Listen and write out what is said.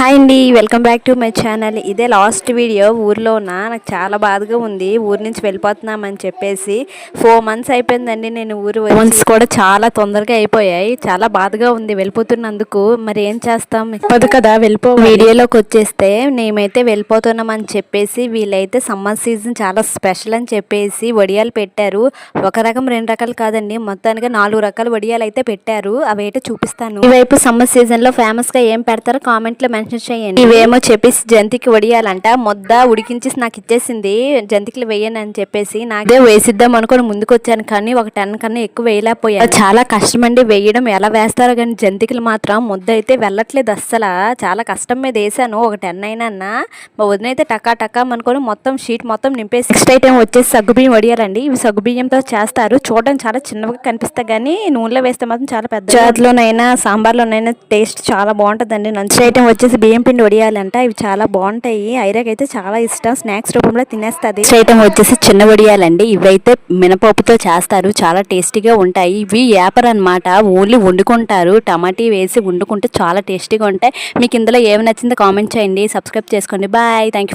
Hi అండి welcome back to my channel. ఇదే last video ఊర్లో ఉన్న నాకు చాలా బాధగా ఉంది. ఊరు నుంచి వెళ్ళిపోతున్నామని చెప్పేసి ఫోర్ మంత్స్ అయిపోయిందండి నేను ఊరు మంత్స్ కూడా చాలా తొందరగా అయిపోయాయి. చాలా బాధగా ఉంది వెళ్ళిపోతున్నందుకు. మరి ఏం చేస్తాం? తప్పదు కదా వెళ్ళిపో వీడియోలోకి వచ్చేస్తే మేమైతే వెళ్ళిపోతున్నామని చెప్పేసి వీళ్ళైతే సమ్మర్ సీజన్ చాలా స్పెషల్ అని చెప్పేసి వడియాలు పెట్టారు. ఒక రకం రెండు రకాలు కాదండి. మొత్తానికి నాలుగు రకాల వడియాలు అయితే పెట్టారు. అవి అయితే చూపిస్తాను. ఇవైపు సమ్మర్ సీజన్లో ఫేమస్గా ఏం పెడతారో కామెంట్లో మెన్షన్ చేయండి ఇవేమో చెప్పేసి జంతికి వడియాలంట. మొద్ద ఉడికించేసి నాకు ఇచ్చేసింది. జంతికలు వేయను అని చెప్పేసి నాకే వేసిద్దాం అనుకుని ముందుకు వచ్చాను కానీ ఒక టెన్ కన్నా ఎక్కువ వేయలేకపోయాను. చాలా కష్టం అండి వేయడం. ఎలా వేస్తారో కానీ జంతికలు మాత్రం ముద్ద అయితే వెళ్ళట్లేదు అస్సలు. చాలా కష్టం మీద వేసాను ఒక టెన్ అయినా మా వదిన అయితే టకా టకా అనుకొని మొత్తం షీట్ మొత్తం నింపేసి నెక్స్ట్ ఐటమ్ వచ్చేసి సగ్గుబియ్యం వడియాలండి. ఇవి సగ్గుబియ్యంతో చేస్తారు. చూడడం చాలా చిన్నగా కనిపిస్తాయి కానీ నూనెలో వేస్తే మాత్రం చాలా పెద్ద చారులోనైనా సాంబార్లోనైనా టేస్ట్ చాలా బాగుంటుందండి. నెక్స్ట్ ఐటమ్ వచ్చేసి బియ్యం పిండి వడియాలంట. ఇవి చాలా బాగుంటాయి. ఐరాకి అయితే చాలా ఇష్టం. స్నాక్స్ రూపంలో తినేస్తుంది. నెక్స్ట్ వచ్చేసి చిన్న వడియాలండి. ఇవైతే మినపప్పుతో చేస్తారు. చాలా టేస్టీగా ఉంటాయి. ఇవి యాపర్ అన్నమాట. ఓన్లీ వండుకుంటారు. టమాటీ వేసి వండుకుంటే చాలా టేస్టీగా ఉంటాయి. మీకు ఇందులో ఏమి నచ్చిందో కామెంట్ చేయండి. సబ్స్క్రైబ్ చేసుకోండి. బాయ్. Thank you